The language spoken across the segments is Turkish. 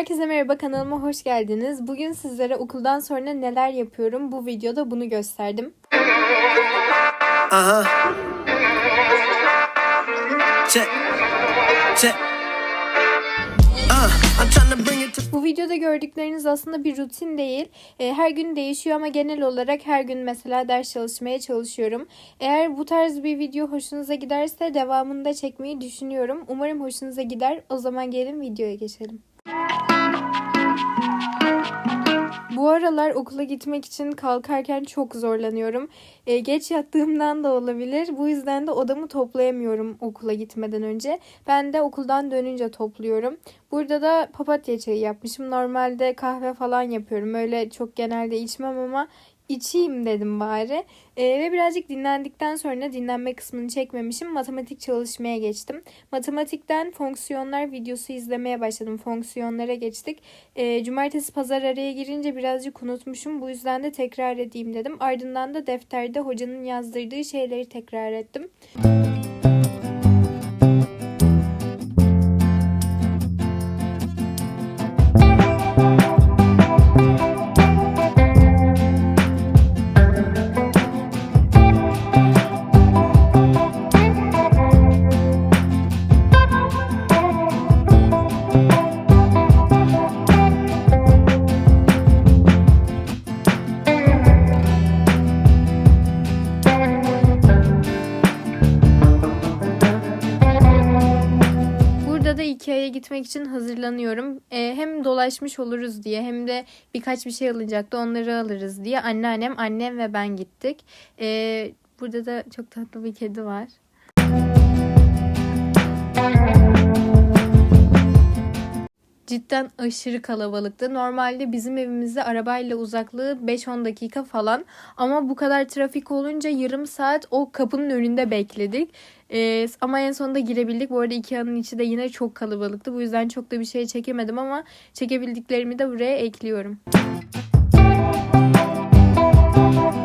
Herkese merhaba kanalıma hoş geldiniz. Bugün sizlere okuldan sonra neler yapıyorum bu videoda bunu gösterdim. Huh. Check. Check. Uh, I'm trying to bring it to. Bu videoda gördükleriniz aslında bir rutin değil. E, Her gün değişiyor ama genel olarak her gün mesela ders çalışmaya çalışıyorum. Eğer bu tarz bir video hoşunuza giderse devamını da çekmeyi düşünüyorum. Umarım hoşunuza gider. O zaman gelin videoya geçelim. Bu aralar okula gitmek için kalkarken çok zorlanıyorum. E, geç yattığımdan da olabilir. Bu yüzden de odamı toplayamıyorum okula gitmeden önce. Ben de okuldan dönünce topluyorum. Burada da papatya çayı yapmışım. Normalde kahve falan yapıyorum. Öyle çok genelde içmem ama içeyim dedim bari. E, ve birazcık dinlendikten sonra dinlenme kısmını çekmemişim. Matematik çalışmaya geçtim. Matematikten fonksiyonlar videosu izlemeye başladım. Fonksiyonlara geçtik. E, cumartesi pazar araya girince birazcık unutmuşum. Bu yüzden de tekrar edeyim dedim. Ardından da defterde hocanın yazdırdığı şeyleri tekrar ettim. Burada için hazırlanıyorum. Ee, hem dolaşmış oluruz diye hem de birkaç bir şey alacaktı onları alırız diye anneannem, annem ve ben gittik. Ee, burada da çok tatlı bir kedi var. Cidden aşırı kalabalıktı. Normalde bizim evimizde arabayla uzaklığı 5-10 dakika falan. Ama bu kadar trafik olunca yarım saat o kapının önünde bekledik. Ee, ama en sonunda girebildik. Bu arada Ikea'nın içi de yine çok kalabalıktı. Bu yüzden çok da bir şey çekemedim ama çekebildiklerimi de buraya ekliyorum. Tekrardan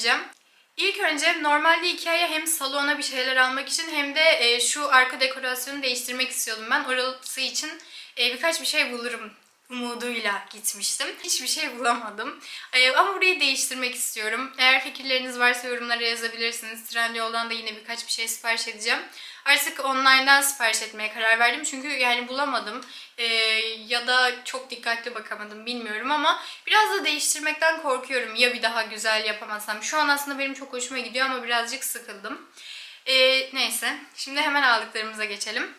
göstereceğim. İlk önce normalde Ikea'ya hem salona bir şeyler almak için hem de e, şu arka dekorasyonu değiştirmek istiyordum ben. Orası için e, birkaç bir şey bulurum umuduyla gitmiştim. Hiçbir şey bulamadım. E, ama burayı değiştirmek istiyorum. Eğer fikirleriniz varsa yorumlara yazabilirsiniz. Trendyol'dan da yine birkaç bir şey sipariş edeceğim. Artık online'dan sipariş etmeye karar verdim. Çünkü yani bulamadım. E, ya da çok dikkatli bakamadım bilmiyorum ama biraz da değiştirmekten korkuyorum. Ya bir daha güzel yapamazsam. Şu an aslında benim çok hoşuma gidiyor ama birazcık sıkıldım. E, neyse. Şimdi hemen aldıklarımıza geçelim.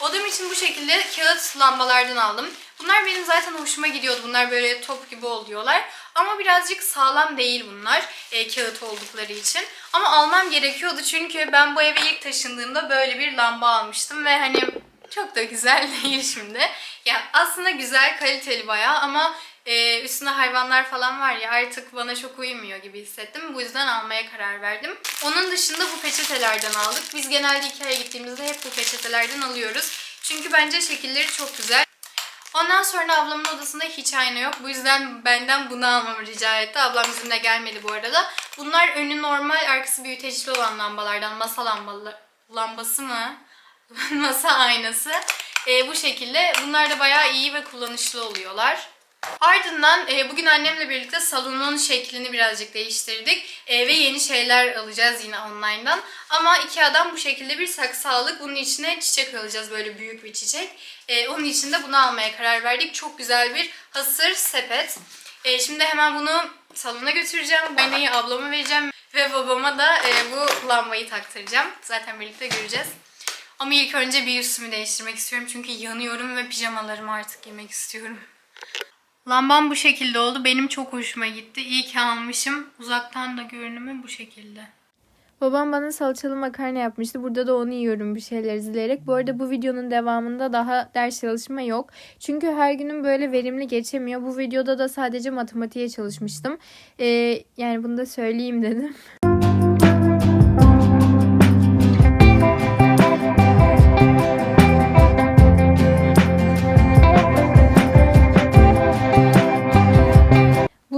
Odam için bu şekilde kağıt lambalardan aldım. Bunlar benim zaten hoşuma gidiyordu. Bunlar böyle top gibi oluyorlar. Ama birazcık sağlam değil bunlar e, kağıt oldukları için. Ama almam gerekiyordu çünkü ben bu eve ilk taşındığımda böyle bir lamba almıştım ve hani çok da güzel değil şimdi. Ya aslında güzel, kaliteli bayağı ama e, üstünde hayvanlar falan var ya artık bana çok uymuyor gibi hissettim. Bu yüzden almaya karar verdim. Onun dışında bu peçetelerden aldık. Biz genelde Ikea'ya gittiğimizde hep bu peçetelerden alıyoruz. Çünkü bence şekilleri çok güzel. Ondan sonra ablamın odasında hiç ayna yok. Bu yüzden benden bunu almamı rica etti. Ablam bizimle gelmedi bu arada. Bunlar önü normal, arkası büyütecili olan lambalardan. Masa lambalı, lambası mı? Masa aynası. Ee, bu şekilde. Bunlar da bayağı iyi ve kullanışlı oluyorlar. Ardından e, bugün annemle birlikte salonun şeklini birazcık değiştirdik E, ve yeni şeyler alacağız yine online'dan. Ama Ikea'dan bu şekilde bir saksı aldık. Bunun içine çiçek alacağız böyle büyük bir çiçek. E, onun için de bunu almaya karar verdik. Çok güzel bir hasır sepet. E, şimdi hemen bunu salona götüreceğim. Aynayı ablama vereceğim Ve babama da e, bu lambayı taktıracağım. Zaten birlikte göreceğiz. Ama ilk önce bir üstümü değiştirmek istiyorum. Çünkü yanıyorum ve pijamalarımı artık giymek istiyorum. Lambam bu şekilde oldu. Benim çok hoşuma gitti. İyi ki almışım. Uzaktan da görünümü bu şekilde. Babam bana salçalı makarna yapmıştı. Burada da onu yiyorum bir şeyler izleyerek. Bu arada bu videonun devamında daha ders çalışma yok. Çünkü her günüm böyle verimli geçemiyor. Bu videoda da sadece matematiğe çalışmıştım. Ee, yani bunu da söyleyeyim dedim.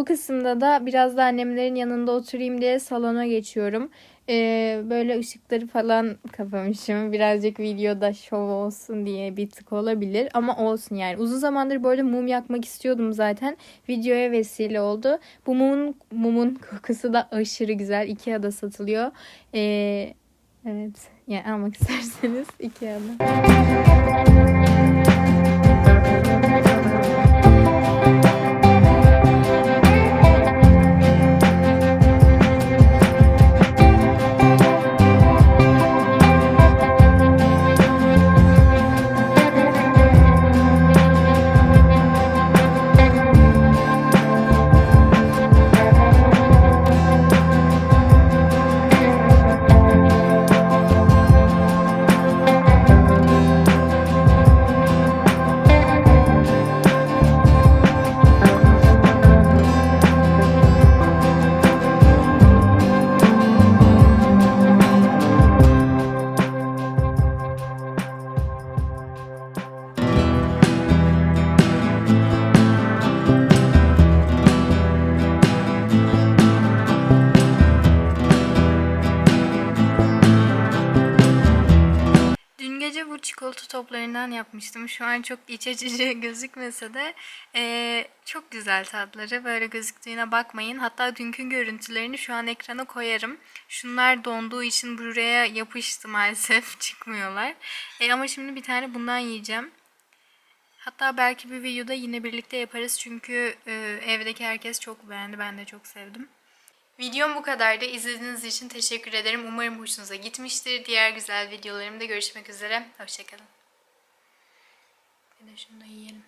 kısımda da biraz da annemlerin yanında oturayım diye salona geçiyorum. Ee, böyle ışıkları falan kapamışım. Birazcık videoda şov olsun diye bir tık olabilir. Ama olsun yani. Uzun zamandır böyle mum yakmak istiyordum zaten. Videoya vesile oldu. Bu mumun, mumun kokusu da aşırı güzel. Ikea'da satılıyor. Ee, evet. Yani almak isterseniz Ikea'da. Çikolata toplarından yapmıştım. Şu an çok iç açıcı gözükmese de eee, çok güzel tatları. Böyle gözüktüğüne bakmayın. Hatta dünkü görüntülerini şu an ekrana koyarım. Şunlar donduğu için buraya yapıştı maalesef. Çıkmıyorlar. E, ama şimdi bir tane bundan yiyeceğim. Hatta belki bir videoda yine birlikte yaparız. Çünkü e, evdeki herkes çok beğendi. Ben de çok sevdim. Videom bu kadardı. İzlediğiniz için teşekkür ederim. Umarım hoşunuza gitmiştir. Diğer güzel videolarımda görüşmek üzere. Hoşçakalın. Bir de şunu da yiyelim.